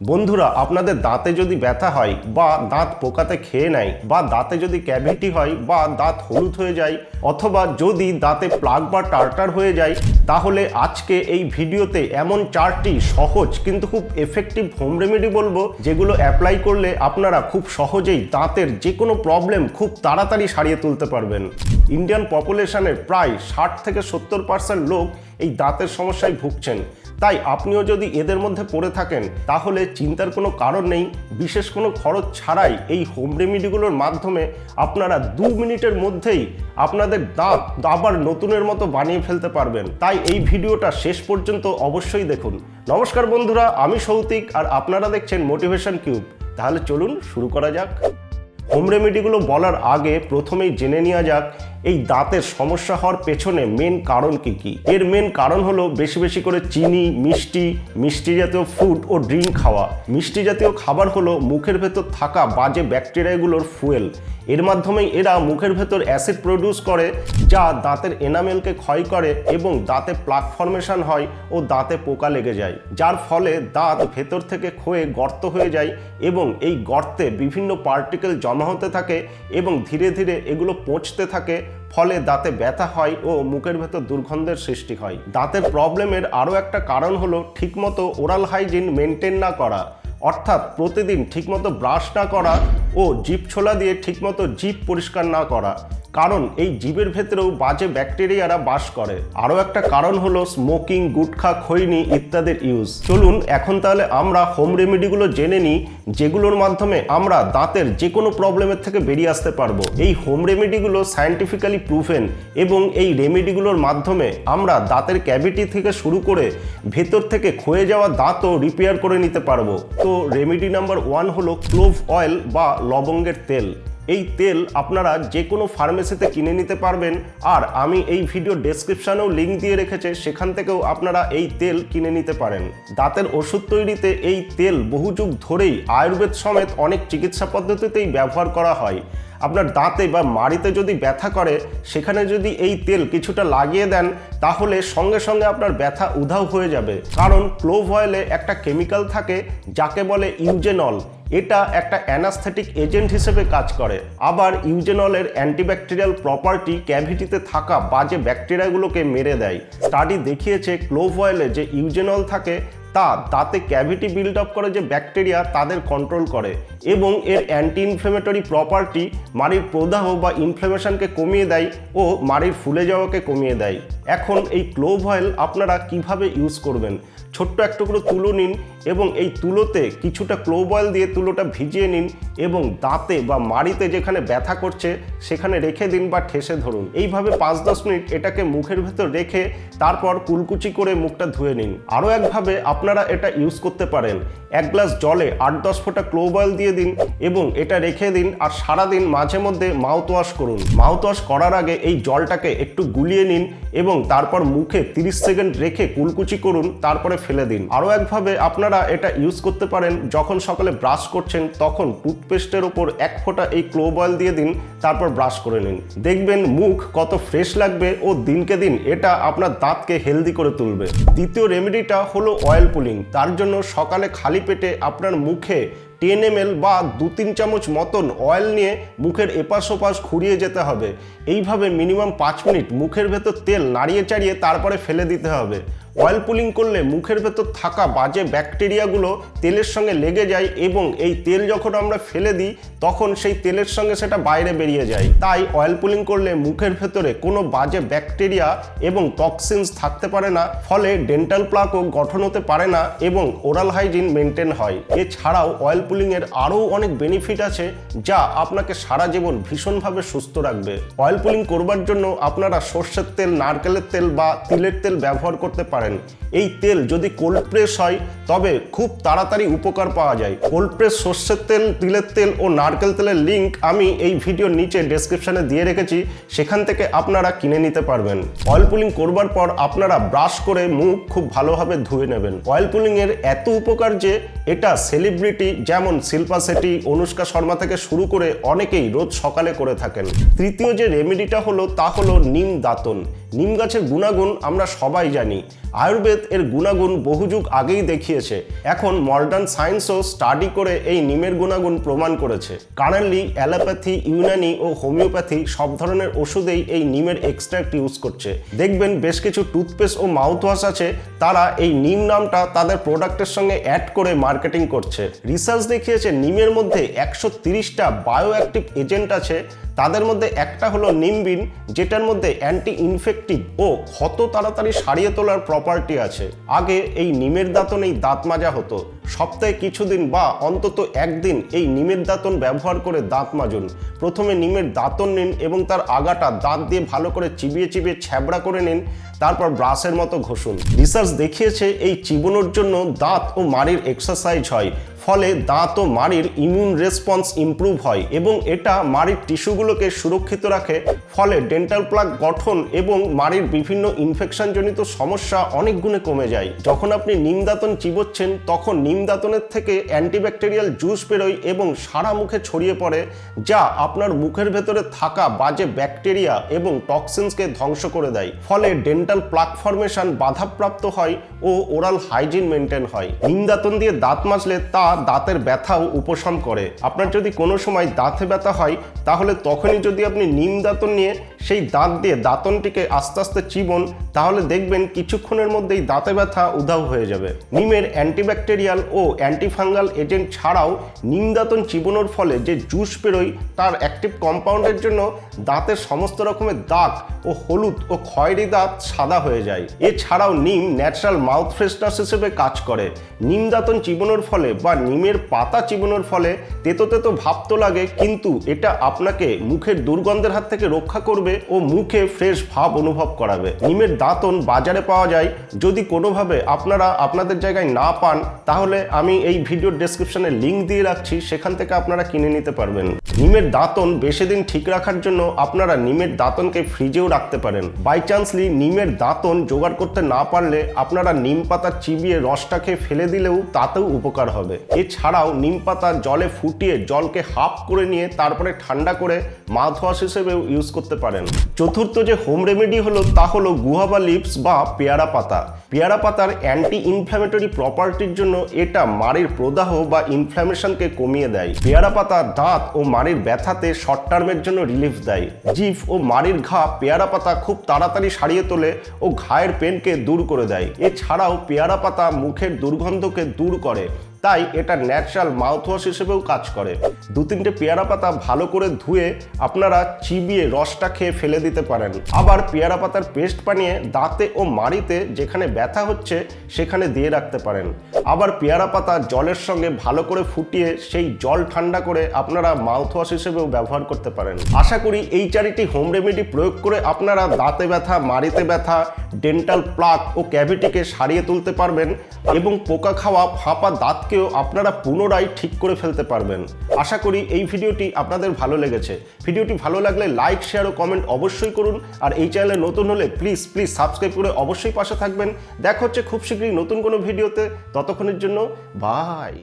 বন্ধুরা, আপনাদের দাঁতে যদি ব্যথা হয় বা দাঁত পোকাতে খেয়ে নেয় বা দাঁতে যদি ক্যাভিটি হয় বা দাঁত হলুদ হয়ে যায় অথবা যদি দাঁতে প্লাগ বা টার্টার হয়ে যায়, তাহলে আজকে এই ভিডিওতে এমন চারটি সহজ কিন্তু খুব এফেক্টিভ হোম রেমেডি বলব, যেগুলো অ্যাপ্লাই করলে আপনারা খুব সহজেই দাঁতের যে কোনো প্রবলেম খুব তাড়াতাড়ি সারিয়ে তুলতে পারবেন। ইন্ডিয়ান পপুলেশনের প্রায় ষাট থেকে সত্তর পার্সেন্ট লোক এই দাঁতের সমস্যায় ভুগছেন। তাই আপনিও যদি এদের মধ্যে পড়ে থাকেন, তাহলে চিন্তার কোনো কারণ নেই, বিশেষ কোনো খরচ ছাড়াই এই হোম রেমিডিগুলোর মাধ্যমে আপনারা দু মিনিটের মধ্যেই আপনাদের দাঁত আবার নতুনের মতো বানিয়ে ফেলতে পারবেন। তাই এই ভিডিওটা শেষ পর্যন্ত অবশ্যই দেখুন। নমস্কার বন্ধুরা, আমি সৌতিক আর আপনারা দেখছেন মোটিভেশন কিউব তাহলে চলুন শুরু করা যাক। হোম রেমেডিগুলো বলার আগে প্রথমেই জেনে নেওয়া যাক এই দাঁতের সমস্যা হওয়ার পেছনে মেন কারণ কি? কি এর মেন কারণ হলো বেশি বেশি করে চিনি, মিষ্টি মিষ্টি জাতীয় ফুড ও ড্রিঙ্ক খাওয়া। মিষ্টি জাতীয় খাবার হলো মুখের ভেতর থাকা বাজে ব্যাকটেরিয়াগুলোর ফুয়েল। এর মাধ্যমেই এরা মুখের ভেতর অ্যাসিড প্রডিউস করে, যা দাঁতের এনামেলকে ক্ষয় করে এবং দাঁতে প্লাক ফর্মেশন হয় ও দাঁতে পোকা লেগে যায়। যার ফলে দাঁত ভেতর থেকে ক্ষয়ে গর্ত হয়ে যায় এবং এই গর্তে বিভিন্ন পার্টিকেল জমা হতে থাকে এবং ধীরে ধীরে এগুলো পচতে থাকে ফলে দাঁতে ব্যথা হয় ও মুখের ভেতর দুর্গন্ধের সৃষ্টি হয়। দাঁতের প্রবলেমের আরও একটা কারণ হলো ঠিকমতো ওরাল হাইজিন মেনটেন না করা। অর্থাৎ প্রতিদিন ঠিকমতো ব্রাশ না করা ও জিপ ছোলা দিয়ে ঠিকমতো জিপ পরিষ্কার না করা। কারণ এই জীবের ভেতরেও বাজে ব্যাকটেরিয়ারা বাস করে। আরও একটা কারণ হলো স্মোকিং গুটখা, খৈনি ইত্যাদির ইউজ চলুন, এখন তাহলে আমরা হোম রেমেডিগুলো জেনে নিই, যেগুলোর মাধ্যমে আমরা দাঁতের যে কোনো প্রবলেমের থেকে বেরিয়ে আসতে পারব। এই হোম রেমেডিগুলো সায়েন্টিফিক্যালি প্রুভেন এবং এই রেমেডিগুলোর মাধ্যমে আমরা দাঁতের ক্যাভিটি থেকে শুরু করে ভেতর থেকে ক্ষয়ে যাওয়া দাঁতও রিপেয়ার করে নিতে পারব। তো রেমেডি নাম্বার ওয়ান হলো ক্লোভ অয়েল বা লবঙ্গের তেল। এই তেল আপনারা যে কোনো ফার্মেসিতে কিনে নিতে পারবেন। আর আমি এই ভিডিও ডেসক্রিপশানেও লিঙ্ক দিয়ে রেখেছে, সেখান থেকেও আপনারা এই তেল কিনে নিতে পারেন। দাঁতের ওষুধ তৈরিতে এই তেল বহু যুগ ধরেই আয়ুর্বেদ সমেত অনেক চিকিৎসা পদ্ধতিতেই ব্যবহার করা হয়। আপনার দাঁতে বা মাড়িতে যদি ব্যথা করে, সেখানে যদি এই তেল কিছুটা লাগিয়ে দেন, তাহলে সঙ্গে সঙ্গে আপনার ব্যথা উধাও হয়ে যাবে। কারণ ক্লোভ অয়েলে একটা কেমিক্যাল থাকে, যাকে বলে ইউজেনল। এটা একটা অ্যানাস্থেটিক এজেন্ট হিসেবে কাজ করে। আবার ইউজেনলের অ্যান্টিব্যাকটেরিয়াল প্রপার্টি ক্যাভিটিতে থাকা বাজে ব্যাকটেরিয়াগুলোকে মেরে দেয়। স্টাডি দেখিয়েছে ক্লোভ অয়েলে যে ইউজেনল থাকে তা দাঁতে ক্যাভিটি বিল্ড আপ করে যে ব্যাকটেরিয়া তাদের কন্ট্রোল করে এবং এর অ্যান্টি ইনফ্লেমেটরি প্রপার্টি মাড়ির প্রদাহ বা ইনফ্লেমেশনকে কমিয়ে দেয় ও মাড়ির ফুলে যাওয়াকে কমিয়ে দেয়। এখন এই ক্লোভ অয়েল আপনারা কীভাবে ইউজ করবেন? ছোট্ট এক টুকরো তুলো নিন এবং এই তুলোতে কিছুটা ক্লোভ অয়েল দিয়ে তুলোটা ভিজিয়ে নিন এবং দাঁতে বা মাড়িতে যেখানে ব্যথা করছে সেখানে রেখে দিন বা ঠেসে ধরুন। এইভাবে পাঁচ দশ মিনিট এটাকে মুখের ভেতর রেখে তারপর কুলকুচি করে মুখটা ধুয়ে নিন। আরও একভাবে আপনারা এটা ইউজ করতে পারেন। এক গ্লাস জলে আট দশ ফোঁটা ক্লোভ অয়েল দিয়ে দিন এবং এটা রেখে দিন আর সারাদিন মাঝে মধ্যে মাউথ ওয়াশ করুন। মাউথ ওয়াশ করার আগে এই জলটাকে একটু গুলিয়ে নিন এবং তারপর মুখে 30 সেকেন্ড রেখে কুলকুচি করুন, তারপরে ফেলে দিন। আরও একভাবে আপনারা এটা ইউজ করতে পারেন, যখন সকালে ব্রাশ করছেন, তখন টুথপেস্টের ওপর এক ফোঁটা এই ক্লোব অয়েল দিয়ে দিন, তারপর ব্রাশ করে নিন। দেখবেন মুখ কত ফ্রেশ লাগবে ও দিনকে দিন এটা আপনার দাঁতকে হেলদি করে তুলবে। দ্বিতীয় রেমেডিটা হলো অয়েল পুলিং তার জন্য সকালে খালি পেটে আপনার মুখে টেন এম বা দু তিন চামচ মতন অয়েল নিয়ে মুখের এপাশ ওপাশ খুঁড়িয়ে যেতে হবে। এইভাবে মিনিমাম পাঁচ মিনিট মুখের ভেতর তেল নাড়িয়ে চাড়িয়ে তারপরে ফেলে দিতে হবে। অয়েল পুলিং করলে মুখের ভেতর থাকা বাজে ব্যাকটেরিয়াগুলো তেলের সঙ্গে লেগে যায় এবং এই তেল যখন আমরা ফেলে দিই, তখন সেই তেলের সঙ্গে সেটা বাইরে বেরিয়ে যায়। তাই অয়েল পুলিং করলে মুখের ভেতরে কোনো বাজে ব্যাকটেরিয়া এবং টক্সিনস থাকতে পারে না, ফলে ডেন্টাল প্লাকও গঠন হতে পারে না এবং ওরাল হাইজিন মেনটেন হয়। এছাড়াও অয়েল পুলিংয়ের আরও অনেক বেনিফিট আছে, যা আপনাকে সারা জীবন ভীষণভাবে সুস্থ রাখবে। অয়েল পুলিং করবার জন্য আপনারা সর্ষের তেল, নারকেলের তেল বা তিলের তেল ব্যবহার করতে পারেন। এই তেল যদি কোল্ড প্রেস হয়, তবে খুব তাড়াতাড়ি উপকার পাওয়া যায়। কোল্ড প্রেস সর্ষের তেল, তিলের তেল ও নারকেল তেলের লিঙ্ক আমি এই ভিডিওর নিচে ডেসক্রিপশনে দিয়ে রেখেছি। সেখান থেকে আপনারা কিনে নিতে পারবেন। অয়েল পুলিং করবার পর আপনারা ব্রাশ করে মুখ খুব ভালোভাবে ধুয়ে নেবেন। অয়েল পুলিংয়ের এত উপকার যে এটা সেলিব্রিটি যেমন যেমন শিল্পা শেট্টি অনুষ্কা শর্মা থেকে শুরু করে অনেকেই রোজ সকালে করে থাকেন। তৃতীয় যে রেমেডিটা হলো তা হলো নিম দাতন। নিম গাছের গুণাগুণ আমরা সবাই জানি। আয়ুর্বেদ এর গুণাগুণ বহু যুগ আগেই দেখিয়েছে। এখন মডার্ন সায়েন্সও স্টাডি করে এই নিমের গুণাগুণ প্রমাণ করেছে। কারেন্টলি অ্যালোপ্যাথি ইউনানি ও হোমিওপ্যাথি সব ধরনের ওষুধেই এই নিমের এক্সট্রাক্ট ইউজ করছে। দেখবেন বেশ কিছু টুথপেস্ট ও মাউথ ওয়াশ আছে, তারা এই নিম নামটা তাদের প্রোডাক্টের সঙ্গে অ্যাড করে মার্কেটিং করছে। রিসার্চ দেখিয়েছে নিমের মধ্যে একশো তিরিশটা বায়ো অ্যাক্টিভ এজেন্ট আছে তাদের মধ্যে একটা হলো নিমবিন, যেটার মধ্যে অ্যান্টি ইনফেক্টিভ ও ক্ষত তাড়াতাড়ি সারিয়ে তোলার প্রপার্টি আছে। আগে এই নিমের দাঁতনেই দাঁত মাজা হতো। সপ্তাহে কিছুদিন বা অন্তত একদিন এই নিমের দাঁতন ব্যবহার করে দাঁত মাজুন। প্রথমে নিমের দাঁতন নিন এবং তার আগাটা দাঁত দিয়ে ভালো করে চিবিয়ে চিবিয়ে ছ্যাবড়া করে নিন, তারপর ব্রাশের মতো ঘষুন। রিসার্চ দেখিয়েছে এই চিবনোর জন্য দাঁত ও মাড়ির এক্সারসাইজ হয়। ফলে দাঁত ও মাড়ির ইমিউন রেসপন্স ইমপ্রুভ হয় এবং এটা মাড়ির টিস্যুগুলোকে সুরক্ষিত রাখে। ফলে ডেন্টাল প্লাগ গঠন এবং মাড়ির বিভিন্ন ইনফেকশনজনিত সমস্যা অনেক গুণে কমে যায়। যখন আপনি নিম দাঁতন চিবোচ্ছেন, তখন নিম দাঁতনের থেকে অ্যান্টিব্যাকটেরিয়াল জুস বেরোয় এবং সারা মুখে ছড়িয়ে পড়ে, যা আপনার মুখের ভেতরে থাকা বাজে ব্যাকটেরিয়া এবং টক্সিনসকে ধ্বংস করে দেয়। ফলে ডেন্টাল প্লাক ফর্মেশন বাধাপ্রাপ্ত হয় ও ওরাল হাইজিন মেনটেন হয়। নিম দাঁতন দিয়ে দাঁত মাজলে তা দাঁতের ব্যথাও উপশম করে। আপনার যদি কোনো সময় দাঁতে ব্যথা হয়, তাহলে তখনই যদি আপনি নিম দাঁতন নিয়ে সেই দাঁত দিয়ে দাঁতনটিকে আস্তে আস্তে চিবন তাহলে দেখবেন কিছুক্ষণের মধ্যেই দাঁতে ব্যথা উধাও হয়ে যাবে। নিমের অ্যান্টিব্যাকটেরিয়াল ও অ্যান্টিফাঙ্গাল এজেন্ট ছাড়াও নিম চিবনোর ফলে যে জুস বেরোয়, তার অ্যাক্টিভ কম্পাউন্ডের জন্য দাঁতের সমস্ত রকমের দাগ ও হলুদ ও খয়েরি দাঁত সাদা হয়ে যায়। এছাড়াও নিম ন্যাচারাল মাউথ ফ্রেশনার্স হিসেবে কাজ করে। নিম চিবনোর ফলে বা নিমের পাতা চিবনোর ফলে তেতো তেতো ভাব তো লাগে, কিন্তু এটা আপনাকে মুখের দুর্গন্ধের হাত থেকে রক্ষা করবে ও মুখে ফ্রেশ ভাব অনুভব করাবে। নিমের দাঁতন বাজারে পাওয়া যায়। যদি কোনোভাবে আপনারা আপনাদের জায়গায় না পান, তাহলে আমি এই ভিডিওর ডেসক্রিপশনে লিঙ্ক দিয়ে রাখছি, সেখান থেকে আপনারা কিনে নিতে পারবেন। নিমের দাঁতন বেশি দিন ঠিক রাখার জন্য আপনারা নিমের দাঁতনকে ফ্রিজেও রাখতে পারেন। বাই চান্সলি নিমের দাঁতন জোগাড় করতে না পারলে আপনারা নিম পাতা চিবিয়ে রসটাকে ফেলে দিলেও তাতেও উপকার হবে। এছাড়াও নিম পাতা জলে ফুটিয়ে জলকে হাফ করে নিয়ে তারপরে ঠান্ডা করে মাউথ ওয়াশ হিসেবেও ইউজ করতে পারেন। চতুর্থ যে হোম রেমেডি হলো, তা হলো গুহাবা লিপস বা পেয়ারা পাতা। পেয়ারা পাতার অ্যান্টি ইনফ্ল্যামেটরি প্রপার্টির জন্য এটা মাড়ির প্রদাহ বা ইনফ্ল্যামেশনকে কমিয়ে দেয়। পেয়ারা পাতা দাঁত ও মাড়ির ব্যথাতে শর্ট টার্মের জন্য রিলিফ দেয়। জিভ ও মাড়ির ঘা পেয়ারা পাতা খুব তাড়াতাড়ি সারিয়ে তোলে ও ঘায়ের পেনকে দূর করে দেয়। এছাড়াও পেয়ারা পাতা মুখের দুর্গন্ধকে দূর করে। তাই এটা ন্যাচারাল মাউথওয়াশ হিসেবেও কাজ করে। দু তিনটে পেয়ারা পাতা ভালো করে ধুয়ে আপনারা চিবিয়ে রসটা খেয়ে ফেলে দিতে পারেন। আবার পেয়ারা পাতার পেস্ট বানিয়ে দাঁতে ও মাড়িতে যেখানে ব্যথা হচ্ছে সেখানে দিয়ে রাখতে পারেন। আবার পেয়ারা পাতা জলের সঙ্গে ভালো করে ফুটিয়ে সেই জল ঠান্ডা করে আপনারা মাউথওয়াশ হিসেবেও ব্যবহার করতে পারেন। আশা করি এই চারিটি হোম রেমেডি প্রয়োগ করে আপনারা দাঁতে ব্যথা, মাড়িতে ব্যথা ডেন্টাল প্লাক ও ক্যাভিটিকে সারিয়ে তুলতে পারবেন এবং পোকা খাওয়া ফাঁপা দাঁতকেও আপনারা পুনরায় ঠিক করে ফেলতে পারবেন। আশা করি এই ভিডিওটি আপনাদের ভালো লেগেছে। ভিডিওটি ভালো লাগলে লাইক, শেয়ার ও কমেন্ট অবশ্যই করুন। আর এই চ্যানেলে নতুন হলে প্লিজ প্লিজ সাবস্ক্রাইব করে অবশ্যই পাশে থাকবেন। দেখা হচ্ছে খুব শীঘ্রই নতুন কোনো ভিডিওতে। ততক্ষণের জন্য, বাই।